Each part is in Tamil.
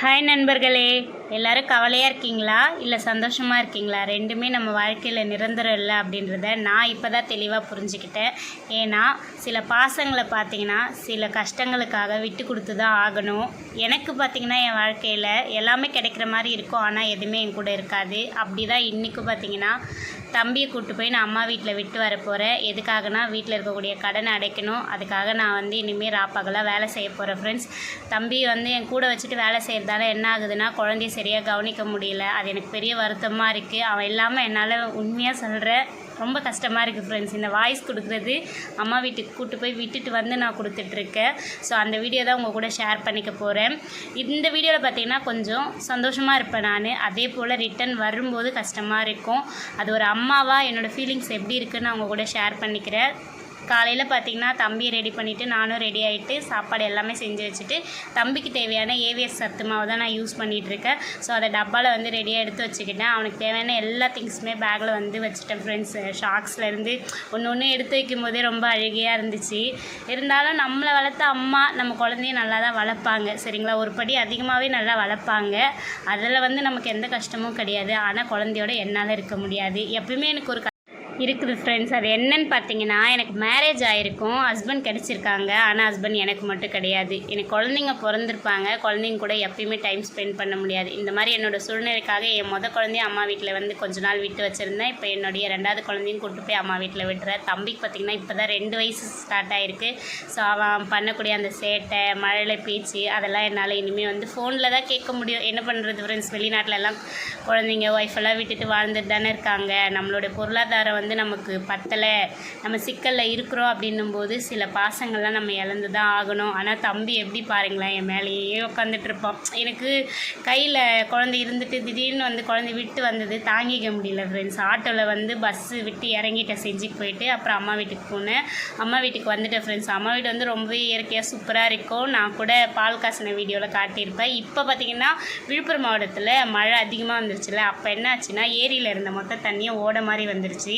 ஹாய் நண்பர்களே எல்லாரும் கவலையாக இருக்கீங்களா? இல்லை சந்தோஷமாக இருக்கீங்களா? ரெண்டுமே நம்ம வாழ்க்கையில் நிரந்தரம் இல்லை அப்படின்றத நான் இப்போ தான் தெளிவாக புரிஞ்சுக்கிட்டேன். ஏன்னா சில பாசங்களை பார்த்தீங்கன்னா சில கஷ்டங்களுக்காக விட்டு கொடுத்து தான் ஆகணும். எனக்கு பார்த்தீங்கன்னா என் வாழ்க்கையில் எல்லாமே கிடைக்கிற மாதிரி இருக்கும். ஆனால் எதுவுமே என் கூட இருக்காது. அப்படி தான் இன்றைக்கும் பார்த்தீங்கன்னா தம்பியை கூப்பிட்டு போய் நான் அம்மா வீட்டில் விட்டு வர போகிறேன் எதுக்காகனா வீட்டில் இருக்கக்கூடிய கடனை அடைக்கணும். அதுக்காக நான் வந்து இனிமேல் ராப்பகலாக வேலை செய்ய போகிறேன் ஃப்ரெண்ட்ஸ் தம்பி வந்து என் கூட வச்சுட்டு வேலை செய்கிறதால என்ன ஆகுதுன்னா குழந்தைய சரியாக கவனிக்க முடியல. அது எனக்கு பெரிய வருத்தமாக இருக்குது அவன் இல்லாமல் என்னால் உண்மையாக சொல்கிறேன் ரொம்ப கஷ்டமாக இருக்குது ஃப்ரெண்ட்ஸ் இந்த வாய்ஸ் கொடுக்குறது அம்மா வீட்டுக்கு கூட்டு போய் விட்டுட்டு வந்து நான் கொடுத்துட்ருக்கேன் ஸோ அந்த வீடியோ தான் உங்கள் கூட ஷேர் பண்ணிக்க போகிறேன் இந்த வீடியோவில் பார்த்தீங்கன்னா கொஞ்சம் சந்தோஷமாக இருப்பேன் நான். அதே போல் ரிட்டன் வரும்போது கஷ்டமாக இருக்கும். அது ஒரு அம்மாவாக என்னோடய ஃபீலிங்ஸ் எப்படி இருக்குன்னு நான் உங்கள் கூட ஷேர் பண்ணிக்கிறேன். காலையில் பார்த்தீங்கன்னா தம்பியை ரெடி பண்ணிவிட்டு நானும் ரெடி ஆகிட்டு சாப்பாடு எல்லாமே செஞ்சு வச்சுட்டு தம்பிக்கு தேவையான ஏவிஎஸ் சத்து மாவு தான் நான் யூஸ் பண்ணிகிட்ருக்கேன் ஸோ அதை டப்பாவில் வந்து ரெடியாக எடுத்து வச்சுக்கிட்டேன். அவனுக்கு தேவையான எல்லா திங்ஸுமே பேக்கில் வந்து வச்சுட்டேன் ஃப்ரெண்ட்ஸ் ஷாக்ஸ்லேருந்து ஒன்று ஒன்று எடுத்து வைக்கும் போதே ரொம்ப அழகியாக இருந்துச்சு. இருந்தாலும் நம்மளை வளர்த்த அம்மா நம்ம குழந்தைய நல்லா தான் வளர்ப்பாங்க. சரிங்களா? ஒரு படி அதிகமாகவே நல்லா வளர்ப்பாங்க. அதில் வந்து நமக்கு எந்த கஷ்டமும் கிடையாது. ஆனால் குழந்தையோட என்னால் இருக்க முடியாது. எப்பயுமே எனக்கு ஒரு இருக்குது ஃப்ரெண்ட்ஸ் அது என்னன்னு பார்த்தீங்கன்னா எனக்கு மேரேஜ் ஆகிருக்கும் ஹஸ்பண்ட் கிடச்சிருக்காங்க. ஆனால் ஹஸ்பண்ட் எனக்கு மட்டும் கிடையாது. எனக்கு குழந்தைங்க பிறந்திருப்பாங்க. குழந்தைங்க கூட எப்பயுமே டைம் ஸ்பெண்ட் பண்ண முடியாது. இந்த மாதிரி என்னோடய சூழ்நிலைக்காக என் மொதல் குழந்தைய அம்மா வீட்டில் வந்து கொஞ்ச நாள் விட்டு வச்சுருந்தேன். இப்போ என்னுடைய ரெண்டாவது குழந்தையும் கூட்டு போய் அம்மா வீட்டில் விட்டுறேன். தம்பிக்கு பார்த்தீங்கன்னா இப்போ தான் ரெண்டு வயசு ஸ்டார்ட் ஆகிருக்கு ஸோ அவன் பண்ணக்கூடிய அந்த சேட்டை மழையில் பேச்சு அதெல்லாம் என்னால் இனிமேல் வந்து ஃபோனில் தான் கேட்க முடியும். என்ன பண்ணுறது ஃப்ரெண்ட்ஸ் வெளிநாட்டிலலாம் குழந்தைங்க ஒய்ஃப் எல்லாம் விட்டுட்டு வாழ்ந்துட்டு தானே இருக்காங்க. நம்மளோட பொருளாதாரம் வந்து வந்து நமக்கு பத்தலை நம்ம சிக்கலில் இருக்கிறோம் அப்படின்னும் போது சில பாசங்கள்லாம் நம்ம இழந்து தான் ஆகணும். ஆனால் தம்பி எப்படி பாருங்களேன் என் மேலேயே உட்காந்துட்டு இருப்பான். எனக்கு கையில் குழந்தை இருந்துட்டு திடீர்னு வந்து குழந்தை விட்டு வந்தது தாங்கிக்க முடியல ஃப்ரெண்ட்ஸ் ஆட்டோவில் வந்து பஸ்ஸு விட்டு இறங்கிட்டேன் செஞ்சுக்கு போயிட்டு அப்புறம் அம்மா வீட்டுக்கு போனேன். அம்மா வீட்டுக்கு வந்துட்டேன் ஃப்ரெண்ட்ஸ் அம்மா வீடு வந்து ரொம்பவே இயற்கையாக சூப்பராக இருக்கும். நான் கூட பால் காசின வீடியோவில் காட்டியிருப்பேன். இப்போ பார்த்தீங்கன்னா விழுப்புரம் மாவட்டத்தில் மழை அதிகமாக வந்துருச்சுல அப்போ என்ன ஆச்சுன்னா ஏரியில் இருந்த மொத்த தண்ணியும் ஓட மாதிரி வந்துருச்சு.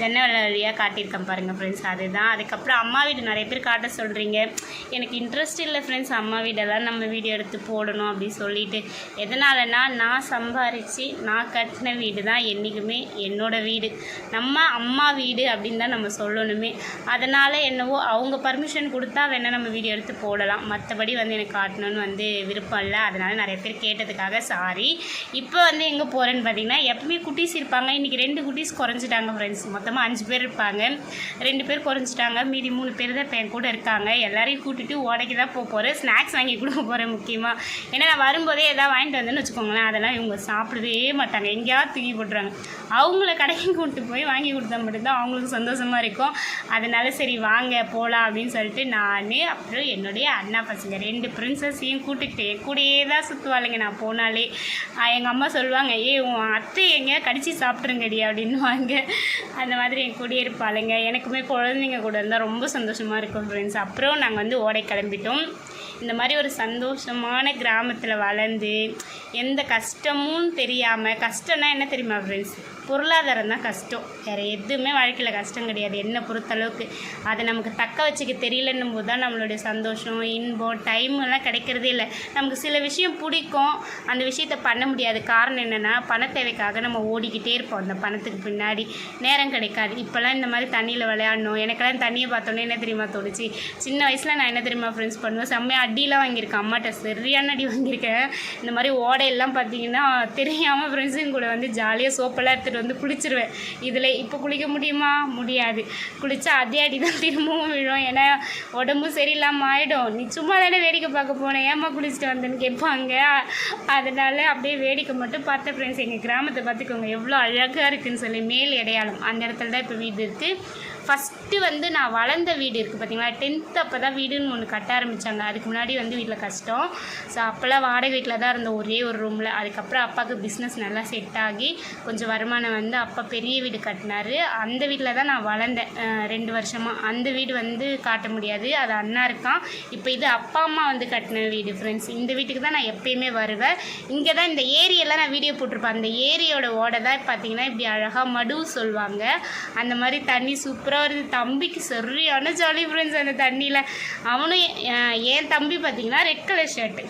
ஜன்னல் வழியாக காட்டியிருக்கேன் பாருங்கள் ஃப்ரெண்ட்ஸ் அதுதான். அதுக்கப்புறம் அம்மா வீடு நிறைய பேர் காட்ட சொல்கிறீங்க எனக்கு இன்ட்ரெஸ்ட் இல்லை ஃப்ரெண்ட்ஸ் அம்மா வீடெல்லாம். நம்ம வீடியோ எடுத்து போடணும் அப்படின்னு சொல்லிட்டு. எதனாலனா நான் சம்பாரித்து நான் கட்டின வீடு தான் என்றைக்குமே என்னோட வீடு. நம்ம அம்மா வீடு அப்படின்னு தான் நம்ம சொல்லணுமே. அதனால் என்னவோ அவங்க பர்மிஷன் கொடுத்தா வேணால் நம்ம வீடியோ எடுத்து போடலாம். மற்றபடி வந்து எனக்கு காட்டணும்னு வந்து விருப்பம் இல்லை. அதனால் நிறைய பேர் கேட்டதுக்காக சாரி இப்போ வந்து எங்கே போகிறேன்னு பார்த்தீங்கன்னா எப்பவுமே குட்டீஸ் இருப்பாங்க. இன்றைக்கி ரெண்டு குட்டீஸ் குறைஞ்சிட்டாங்க ஃப்ரெண்ட்ஸ் மொத்தமாக அஞ்சு பேர் இருப்பாங்க. ரெண்டு பேர் குறைஞ்சிட்டாங்க. மீதி மூணு பேர் தான் இப்போ என் கூட இருக்காங்க. எல்லாரையும் கூட்டிட்டு ஓடைக்கு தான் போக போகிறேன் ஸ்நாக்ஸ் வாங்கி கொடுக்க போகிறேன் முக்கியமாக ஏன்னா நான் வரும்போதே எதாவது வாங்கிட்டு வந்தேன்னு வச்சுக்கோங்களேன் அதெல்லாம் இவங்க சாப்பிடவே மாட்டாங்க. எங்கேயாவது தூக்கி போட்டுறாங்க அவங்கள கடைக்கு கூட்டு போய் வாங்கி கொடுத்தா மட்டும்தான் அவங்களுக்கு சந்தோஷமாக இருக்கும். அதனால சரி வாங்க போகலாம் அப்படின்னு சொல்லிட்டு நான் அப்புறம் என்னுடைய அண்ணா பசங்க ரெண்டு பிரின்சஸையும் கூட்டிகிட்டு என் கூடயே தான் சுற்றுவாளுங்க நான் போனாலே எங்கள் அம்மா சொல்லுவாங்க ஏ உன் அத்தை எங்கேயா கடிச்சு சாப்பிட்ருங்கடி அப்படின்னுவாங்க. அந்த மாதிரி என் கூடயே இருப்பாளுங்க. எனக்குமே குழந்தைங்க கூட இருந்தால் ரொம்ப சந்தோஷமாக இருக்கும் ஃப்ரெண்ட்ஸ் அப்புறம் நாங்கள் வந்து ஓடை கிளம்பிட்டோம். இந்த மாதிரி ஒரு சந்தோஷமான கிராமத்தில் வளர்ந்து எந்த கஷ்டமும் தெரியாமல் கஷ்டம்னா என்ன தெரியுமா ஃப்ரெண்ட்ஸ் பொருளாதாரம் தான் கஷ்டம். வேறு எதுவுமே வாழ்க்கையில் கஷ்டம் கிடையாது. என்னை பொறுத்தளவுக்கு அதை நமக்கு தக்க வச்சுக்க தெரியலன்னும் போது தான் நம்மளுடைய சந்தோஷம் இன்பம் டைம் எல்லாம் கிடைக்கிறதே இல்லை. நமக்கு சில விஷயம் பிடிக்கும். அந்த விஷயத்த பண்ண முடியாது. காரணம் என்னென்னா பண தேவைக்காக நம்ம ஓடிக்கிட்டே இருப்போம். அந்த பணத்துக்கு பின்னாடி நேரம் கிடைக்காது. இப்போல்லாம் இந்த மாதிரி தண்ணியில் விளையாடணும். எனக்கெல்லாம் தண்ணியை பார்த்தோன்னே என்ன தெரியுமா தோணுச்சு? சின்ன வயசில் நான் என்ன தெரியுமா ஃப்ரெண்ட்ஸ் பண்ணுவேன்? செம்மையாக அடியெலாம் வாங்கியிருக்கேன். அம்மாட்ட சரியான அடி வாங்கியிருக்கேன். இந்த மாதிரி எல்லாம் பார்த்தீங்கன்னா தெரியாமல் ஃப்ரெண்ட்ஸுங்க கூட வந்து ஜாலியாக சோப்பெல்லாம் எடுத்துகிட்டு வந்து குளிச்சிருவேன். இதில் இப்போ குளிக்க முடியுமா? முடியாது. குளித்தா அதே அடி தான் திரும்பவும் விழும். ஏன்னா உடம்பும் சரியில்லாமல் ஆகிடும் நீ சும்மா தானே வேடிக்கை பார்க்க போனேன் ஏம்மா குளிச்சுட்டு வந்தேன்னு கேட்பாங்க. அதனால அப்படியே வேடிக்கை மட்டும் பார்த்த ஃப்ரெண்ட்ஸ் எங்கள் கிராமத்தை பார்த்துக்கோங்க. எவ்வளோ அழகாக இருக்குதுன்னு சொல்லி மேல் இடையாளம் அந்த இடத்துல தான் இப்போ வீடு இருக்குது ஃபஸ்ட்டு வந்து நான் வளர்ந்த வீடு இருக்குது பார்த்தீங்களா டென்த்து அப்போ தான் வீடுன்னு ஒன்று கட்ட ஆரம்பித்தாங்க அதுக்கு முன்னாடி வந்து வீட்டில் கஷ்டம். ஸோ அப்போல்லாம் வாடகை வீட்டில் தான் இருந்தோம். ஒரே ஒரு ரூமில் அதுக்கப்புறம் அப்பாவுக்கு பிஸ்னஸ் நல்லா செட் ஆகி கொஞ்சம் வருமானம் வந்து அப்பா பெரிய வீடு கட்டினாரு. அந்த வீட்டில் தான் நான் வளர்ந்தேன். ரெண்டு வருஷமாக அந்த வீடு வந்து காட்ட முடியாது. அது அண்ணா இருக்கான். இப்போ இது அப்பா அம்மா வந்து கட்டின வீடு ஃப்ரெண்ட்ஸ் இந்த வீட்டுக்கு தான் நான் எப்பயுமே வருவேன். இங்கே தான் இந்த ஏரியெல்லாம் நான் வீடியோ போட்டிருப்பேன். அந்த ஏரியோட ஓடை தான் பார்த்தீங்கன்னா இப்படி அழகாக மடு சொல்லுவாங்க. அந்த மாதிரி தண்ணி சூப்பராக சூப்பராக வருது தம்பிக்கு சரியான ஜாலி ஃப்ரெண்ட்ஸ் அந்த தண்ணியில். அவனும் என் தம்பி பார்த்தீங்கன்னா ரெட் கலர் ஷர்ட்டு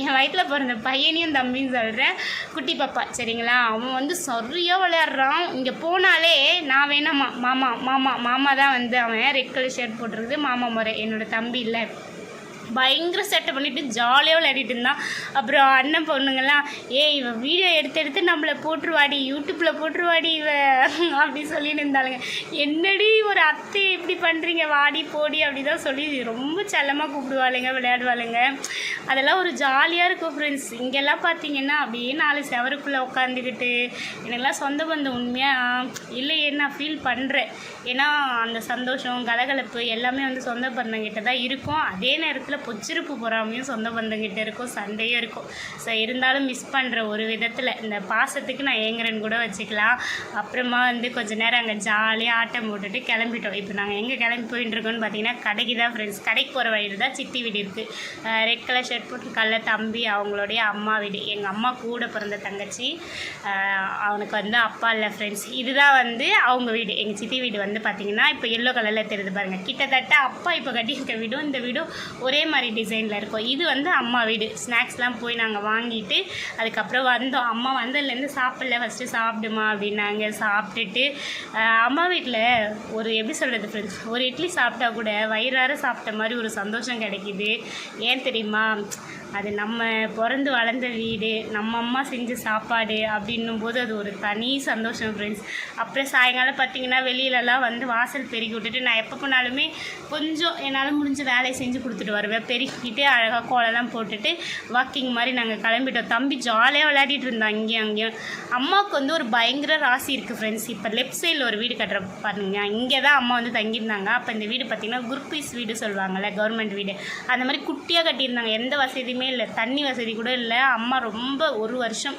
என் வயிற்றில் பிறந்த பையனையும் தம்பின்னு சொல்கிறேன் குட்டி பாப்பா சரிங்களா? அவன் வந்து சரியாக விளையாடுறான். இங்கே போனாலே நான் வேணாமா மாமா மாமா மாமா தான் வந்து அவன் ரெட் கலர் ஷர்ட் போட்டிருக்குது. மாமா முறை என்னோட தம்பி இல்லை. பயங்கர சேட்டை பண்ணிவிட்டு ஜாலியாக விளையாடிட்டு இருந்தான் அப்புறம் அண்ணன் பொண்ணுங்கள்லாம் ஏய் இவ வீடியோ எடுத்து எடுத்து நம்மளை போட்டுருவாடி யூடியூப்பில் போட்டுருவாடி இவ. அப்படி சொல்லிட்டு இருந்தாளுங்க. என்னடி ஒரு அத்தை இப்படி பண்ணுறீங்க வாடி போடி அப்படி தான் சொல்லி ரொம்ப செல்லமாக கூப்பிடுவாளுங்க விளையாடுவாளுங்க. அதெல்லாம் ஒரு ஜாலியாக இருக்கும் ஃப்ரெண்ட்ஸ் இங்கெல்லாம் பார்த்தீங்கன்னா அப்படியே நாலு செவருக்குள்ளே உட்காந்துக்கிட்டு எனக்கெல்லாம் சொந்த பந்தம் உண்மையாக இல்லையே நான் ஃபீல் பண்ணுறேன் ஏன்னா அந்த சந்தோஷம் கலகலப்பு எல்லாமே வந்து சொந்த பந்தங்கிட்ட தான் இருக்கும். அதே நேரத்தில் பொச்சிருப்பு பொறாமையும் சொந்த பந்தங்கிட்ட இருக்கும் சண்டையும் இருக்கும். ஸோ இருந்தாலும் மிஸ் பண்ணுற ஒரு விதத்தில் இந்த பாசத்துக்கு நான் ஏங்குறேன்னு கூட வச்சுக்கலாம். அப்புறமா வந்து கொஞ்ச நேரம் அங்கே ஜாலியாக ஆட்டம் போட்டுட்டு கிளம்பிட்டோம். இப்போ நாங்கள் எங்கே கிளம்பி போயிட்டு இருக்கோம்னு பார்த்தீங்கன்னா கடைக்கு தான் ஃப்ரெண்ட்ஸ் கடைக்கு போகிற வழியில் தான் சித்தி வீடு இருக்குது ரெட் கலர் ஷர்ட் போட்டிருக்கால தம்பி அவங்களுடைய அம்மா வீடு. எங்கள் அம்மா கூட பிறந்த தங்கச்சி அவனுக்கு வந்து அப்பா இல்லை ஃப்ரெண்ட்ஸ் இதுதான் வந்து அவங்க வீடு. எங்கள் சித்தி வீடு வந்து பார்த்தீங்கன்னா இப்போ எல்லோ கலரில் தெரியுது பாருங்கள் கிட்டத்தட்ட அப்பா இப்போ கட்டியிருக்க வீடும் இந்த வீடும் ஒரே மாதிரி டிசைனில் இருக்கும். இது வந்து அம்மா வீடு. ஸ்நாக்ஸ்லாம் போய் நாங்கள் வாங்கிட்டு அதுக்கப்புறம் வந்தோம். அம்மா வந்ததுலேருந்து சாப்பிடல. ஃபஸ்ட்டு சாப்பிடுமா அப்படின்னாங்க. சாப்பிட்டுட்டு அம்மா வீட்டில் ஒரு எப்படி சொல்கிறது ஃப்ரெண்ட்ஸ் ஒரு இட்லி சாப்பிட்டா கூட வயிறார சாப்பிட்ட மாதிரி ஒரு சந்தோஷம் கிடைக்கிது. ஏன் தெரியுமா? அது நம்ம பிறந்து வளர்ந்த வீடு நம்ம அம்மா செஞ்ச சாப்பாடு அப்படின்னும் போது அது ஒரு தனி சந்தோஷம் ஃப்ரெண்ட்ஸ் அப்புறம் சாயங்காலம் பார்த்தீங்கன்னா வெளியிலலாம் வந்து வாசல் பெருக்கி விட்டுட்டு நான் எப்போ போனாலுமே கொஞ்சம் என்னால் முடிஞ்ச வேலையை செஞ்சு கொடுத்துட்டு வருவேன். பெருக்கிட்டு அழகாக கோலம்லாம் போட்டுட்டு வாக்கிங் மாதிரி நாங்கள் கிளம்பிட்டோம். தம்பி ஜாலியாக விளையாடிட்டு இருந்தோம் இங்கேயும் அங்கேயும். அம்மாவுக்கு வந்து ஒரு பயங்கர ராசி இருக்குது ஃப்ரெண்ட்ஸ் இப்போ லெஃப்ட் சைடில் ஒரு வீடு கட்டுற பாருங்க. இங்கே தான் அம்மா வந்து தங்கியிருந்தாங்க. அப்போ இந்த வீடு பார்த்திங்கன்னா குருப்பீஸ் வீடு சொல்லுவாங்கள்ல கவர்மெண்ட் வீடு. அந்த மாதிரி குட்டியாக கட்டியிருந்தாங்க. எந்த வசதியும் இல்லை. தண்ணி வசதி கூட இல்லை. அம்மா ரொம்ப ஒரு வருஷம்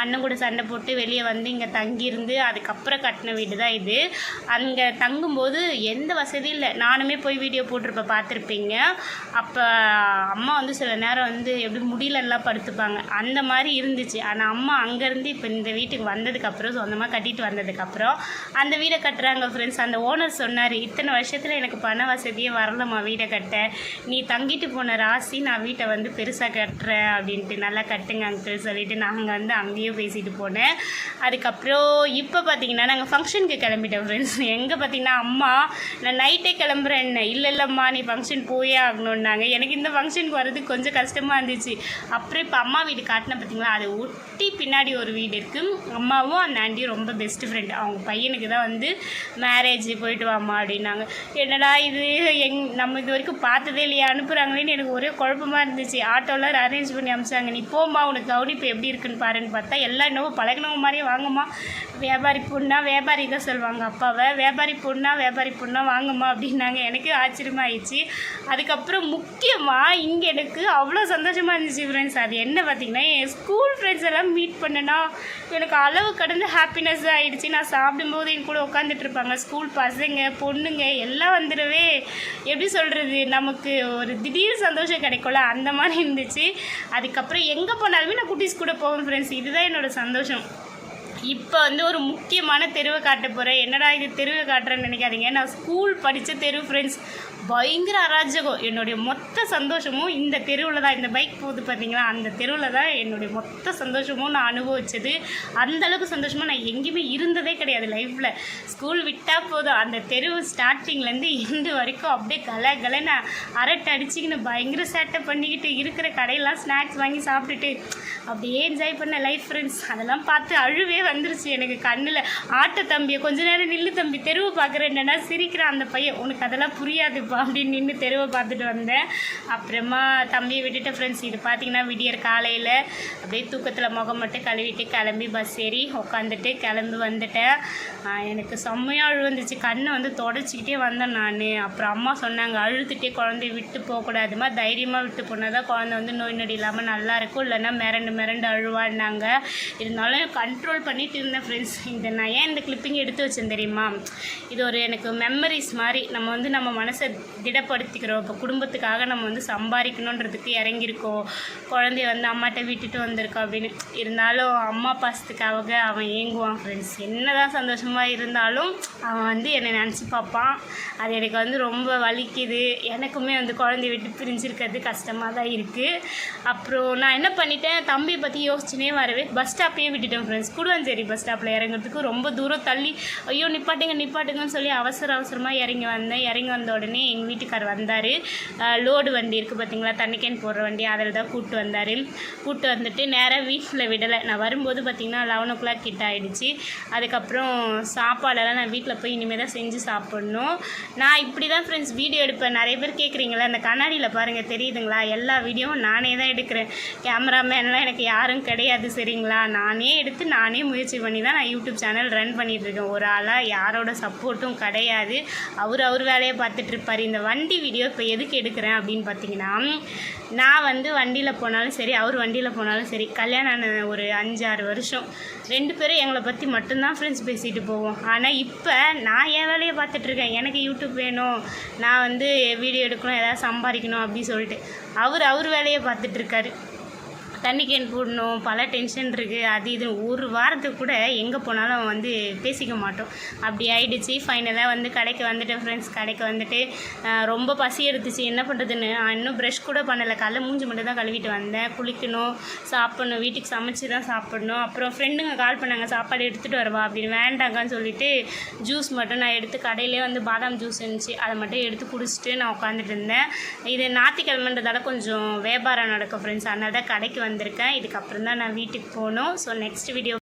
அண்ணன் கூட சண்டை போட்டு வெளியே வந்து இங்கே தங்கியிருந்து அதுக்கப்புறம் கட்டின வீடு தான் இது. அங்கே தங்கும்போது எந்த வசதியும் இல்லை. நானுமே போய் வீடியோ போட்டிருப்பேன் பார்த்துருப்பீங்க. அப்போ அம்மா வந்து சில நேரம் வந்து எப்படி முடியலலாம் படுத்துப்பாங்க. அந்த மாதிரி இருந்துச்சு. ஆனால் அம்மா அங்கேருந்து இப்போ இந்த வீட்டுக்கு வந்ததுக்கப்புறம் சொந்தமாக கட்டிட்டு வந்ததுக்கப்புறம் அந்த வீடை கட்டுறாங்க ஃப்ரெண்ட்ஸ் அந்த ஓனர் சொன்னார் இத்தனை வருஷத்தில் எனக்கு பண வசதியே வரலம்மா வீடை கட்ட. நீ தங்கிட்டு போன ராசி நான் வீட்டை வந்து பெருசாக கட்டுறேன் அப்படின்ட்டு நல்லா கட்டுங்க அங்கிள் சொல்லிவிட்டு நாங்கள் வந்து அங்கேயும் பேசிட்டு போனேன். அதுக்கப்புறம் இப்போ பார்த்தீங்கன்னா நாங்கள் ஃபங்க்ஷனுக்கு கிளம்பிட்டோம் ஃப்ரெண்ட்ஸ் எங்கே பார்த்தீங்கன்னா அம்மா நான் நைட்டே கிளம்புறேன். இல்லை இல்லைம்மா நீ ஃபங்க்ஷன் போயே ஆகணுன்னாங்க எனக்கு இந்த ஃபங்க்ஷனுக்கு வர்றதுக்கு கொஞ்சம் கஷ்டமாக இருந்துச்சு. அப்புறம் இப்போ அம்மா வீடு காட்டின பார்த்தீங்களா அதை ஒட்டி பின்னாடி ஒரு வீடு இருக்குது அம்மாவும் அந்த ஆண்டியும் ரொம்ப பெஸ்ட் ஃப்ரெண்ட் அவங்க பையனுக்கு தான் வந்து மேரேஜ் போயிட்டு வாம்மா அப்படின்னாங்க. என்னடா இது? எங் நம்ம இது வரைக்கும் பார்த்ததே இல்லையா அனுப்புகிறாங்களேன்னு எனக்கு ஒரே குழப்பமா இருந்துச்சு. ஆட்டோலாம் அரேஞ்ச் பண்ணி அமிச்சாங்க. நீ போம்மா உனக்கு கவனிப்பு எப்படி இருக்குன்னு பாருன்னு பார்த்தா எல்லாம் இன்னமும் பழகினவங்க மாதிரியே வாங்கம்மா. வியாபாரி பொண்ணா வியாபாரி தான் சொல்லுவாங்க அப்பாவை. வியாபாரி பொண்ணா வியாபாரி பொண்ணா வாங்கம்மா அப்படின்னாங்க. எனக்கு ஆச்சரியமாயிடுச்சு அதுக்கப்புறம் முக்கியமாக இங்கே எனக்கு அவ்வளோ சந்தோஷமாக இருந்துச்சு ஃப்ரெண்ட்ஸ் அது என்ன பார்த்தீங்கன்னா என் ஸ்கூல் ஃப்ரெண்ட்ஸ் எல்லாம் மீட் பண்ணேன்னா எனக்கு அளவு கடந்து ஹாப்பினஸ் ஆகிடுச்சு நான் சாப்பிடும்போது என் கூட உட்காந்துட்டு இருப்பாங்க. ஸ்கூல் பசங்க பொண்ணுங்க எல்லாம் வந்துடவே எப்படி சொல்கிறது நமக்கு ஒரு திடீர் சந்தோஷம் கிடைக்கும்ல அந்த மாதிரி இருந்துச்சு. அதுக்கப்புறம் எங்கே போனாலுமே நான் குட்டீஸ் கூட போவேன் ஃப்ரெண்ட்ஸ் இதுதான் என்னோட சந்தோஷம். இப்போ வந்து ஒரு முக்கியமான தெருவை காட்ட போகிறேன் என்னடா இது தெருவை காட்டுறேன்னு நினைக்காதீங்க. நான் ஸ்கூல் படித்த தெரு ஃப்ரெண்ட்ஸ் பயங்கர அராஜகம். என்னுடைய மொத்த சந்தோஷமும் இந்த தெருவில் தான். இந்த பைக் போகுது பார்த்தீங்களா அந்த தெருவில் தான் என்னுடைய மொத்த சந்தோஷமும் நான் அனுபவித்தது அந்த அளவுக்கு சந்தோஷமாக நான் எங்கேயுமே இருந்ததே கிடையாது லைஃப்பில் ஸ்கூல் விட்டால் போதும். அந்த தெரு ஸ்டார்டிங்லேருந்து இன்று வரைக்கும் அப்படியே கல கலன்னு அரட்டை அடிச்சிக்கின்னு பயங்கர சேட்டை பண்ணிக்கிட்டு இருக்கிற கடையெல்லாம் ஸ்நாக்ஸ் வாங்கி சாப்பிட்டுட்டு அப்படியே என்ஜாய் பண்ண லைஃப் ஃப்ரெண்ட்ஸ் அதெல்லாம் பார்த்து அழுவே வந்துருச்சு எனக்கு கண்ணில். ஆட்ட தம்பியை கொஞ்ச நேரம் நில்லு தம்பி தெருவை பார்க்குறேன் சிரிக்கிறான் அந்த பையன் உனக்கு அதெல்லாம் புரியாதுப்பா அப்படின்னு நின்று தெருவை பார்த்துட்டு வந்தேன். அப்புறமா தம்பியை விட்டுட்டு ஃப்ரெண்ட்ஸ் இது பார்த்தீங்கன்னா விடியற் காலையில் அப்படியே தூக்கத்தில் முகம் மட்டும் கழுவிட்டு கிளம்பி பஸ் ஏறி உட்காந்துட்டு கிளம்பி வந்துட்டேன். எனக்கு செம்மையாக அழு வந்துச்சு கண்ணை வந்து தொடச்சிக்கிட்டே வந்தேன் நான். அப்புறம் அம்மா சொன்னாங்க அழுதுகிட்டே குழந்தைய விட்டு போகக்கூடாதுமா தைரியமாக விட்டு போனால் தான் குழந்தை வந்து நோய் நொடி இல்லாமல் நல்லா இருக்கும். இல்லைன்னா மிரண்டு மிரண்டு அழுவான்னாங்க. இருந்தாலும் கண்ட்ரோல் பண்ணி பண்ணிட்டு இருந்தேன் ஃப்ரெண்ட்ஸ் இந்த நான் ஏன் இந்த கிளிப்பிங் எடுத்து வச்சேன் தெரியுமா? இது ஒரு எனக்கு மெமரிஸ் மாதிரி நம்ம வந்து நம்ம மனசை திடப்படுத்திக்கிறோம். இப்போ குடும்பத்துக்காக நம்ம வந்து சம்பாதிக்கணுன்றதுக்கு இறங்கியிருக்கோம். குழந்தைய வந்து அம்மாட்ட விட்டுட்டு வந்திருக்கோம் அப்படின்னு. இருந்தாலும் அம்மா பாசத்துக்காக அவன் ஏங்குவான் ஃப்ரெண்ட்ஸ் என்னதான் சந்தோஷமாக இருந்தாலும் அவன் வந்து என்னை நினச்சி பார்ப்பான். அது எனக்கு வந்து ரொம்ப வலிக்குது. எனக்குமே வந்து குழந்தைய விட்டு பிரிஞ்சிருக்கிறது கஷ்டமாக தான் இருக்குது அப்புறம் நான் என்ன பண்ணிட்டேன்? தம்பியை பற்றி யோசிச்சுனே வரவே பஸ் ஸ்டாப்பையே விட்டுட்டேன் ஃப்ரெண்ட்ஸ் கூட கூடுவாஞ்சேரி பஸ் ஸ்டாப்பில் இறங்குறதுக்கு ரொம்ப தூரம் தள்ளி ஐயோ நிப்பாட்டுங்க நிப்பாட்டுங்கன்னு சொல்லி அவசர அவசரமாக இறங்கி வந்தேன். இறங்கி வந்த உடனே எங்கள் வீட்டுக்கார் வந்தார். லோடு வண்டி இருக்குது பார்த்தீங்களா தண்ணிக்கேன் போடுற வண்டி அதில் தான் கூப்பிட்டு வந்தார். கூப்பிட்டு வந்துட்டு நேராக வீட்டில் விடலை. நான் வரும்போது பார்த்தீங்கன்னா லெவன் ஓ கிளாக் கிட்ட ஆகிடுச்சு அதுக்கப்புறம் சாப்பாடெல்லாம் நான் வீட்டில் போய் இனிமேல் தான் செஞ்சு சாப்பிட்ணும். நான் இப்படி தான் ஃப்ரெண்ட்ஸ் வீடியோ எடுப்பேன். நிறைய பேர் கேட்குறீங்களா அந்த கண்ணாடியில் பாருங்கள் தெரியுதுங்களா? எல்லா வீடியோவும் நானே தான் எடுக்கிறேன். கேமராமேன்லாம் எனக்கு யாரும் கிடையாது சரிங்களா? நானே எடுத்து நானே முயற்சி பண்ணி தான் நான் யூடியூப் சேனல் ரன் பண்ணிகிட்ருக்கேன் ஒரு ஆளாக யாரோட சப்போர்ட்டும் கிடையாது. அவர் அவர் வேலையை பார்த்துட்ருப்பார் இந்த வண்டி வீடியோ இப்போ எதுக்கு எடுக்கிறேன் அப்படின்னு பார்த்தீங்கன்னா நான் வந்து வண்டியில் போனாலும் சரி அவர் வண்டியில் போனாலும் சரி கல்யாணம் ஆன ஒரு அஞ்சாறு வருஷம். ரெண்டு பேரும் எங்களை பற்றி மட்டும்தான் ஃப்ரெண்ட்ஸ் பேசிட்டு போவோம். ஆனால் இப்போ நான் என் வேலையை பார்த்துட்ருக்கேன் எனக்கு யூடியூப் வேணும். நான் வந்து வீடியோ எடுக்கணும் ஏதாவது சம்பாதிக்கணும் அப்படின்னு சொல்லிட்டு. அவர் அவர் வேலையை பார்த்துட்ருக்காரு தண்ணி கேன் போடணும் பல டென்ஷன் இருக்குது அது இது ஒரு வாரத்துக்கு கூட எங்கே போனாலும் அவன் வந்து பேசிக்க மாட்டோம். அப்படி ஆகிடுச்சு ஃபைனலாக வந்து கடைக்கு வந்துட்டு ஃப்ரெண்ட்ஸ் கடைக்கு வந்துட்டு ரொம்ப பசி எடுத்துச்சு. என்ன பண்ணுறதுன்னு இன்னும் ப்ரெஷ் கூட பண்ணலை. காலைல மூஞ்சி மட்டும் தான் கழுவிட்டு வந்தேன். குளிக்கணும் சாப்பிட்ணும் வீட்டுக்கு சமைச்சு தான் சாப்பிடணும். அப்புறம் ஃப்ரெண்டுங்க கால் பண்ணாங்க. சாப்பாடு எடுத்துகிட்டு வரவா அப்படின்னு வேண்டாங்கன்னு சொல்லிட்டு ஜூஸ் மட்டும் நான் எடுத்து கடையிலே வந்து பாதாம் ஜூஸ் இருந்துச்சு. அதை மட்டும் எடுத்து குடிச்சிட்டு நான் உட்காந்துட்டு இருந்தேன். இது ஞாத்திக்கிழமைன்றதால கொஞ்சம் வியாபாரம் நடக்கும் ஃப்ரெண்ட்ஸ் அதனால தான் கடைக்கு வந்திருக்கேன். இதுக்கப்புறம் தான் நான் வீட்டுக்கு போகணும். So next video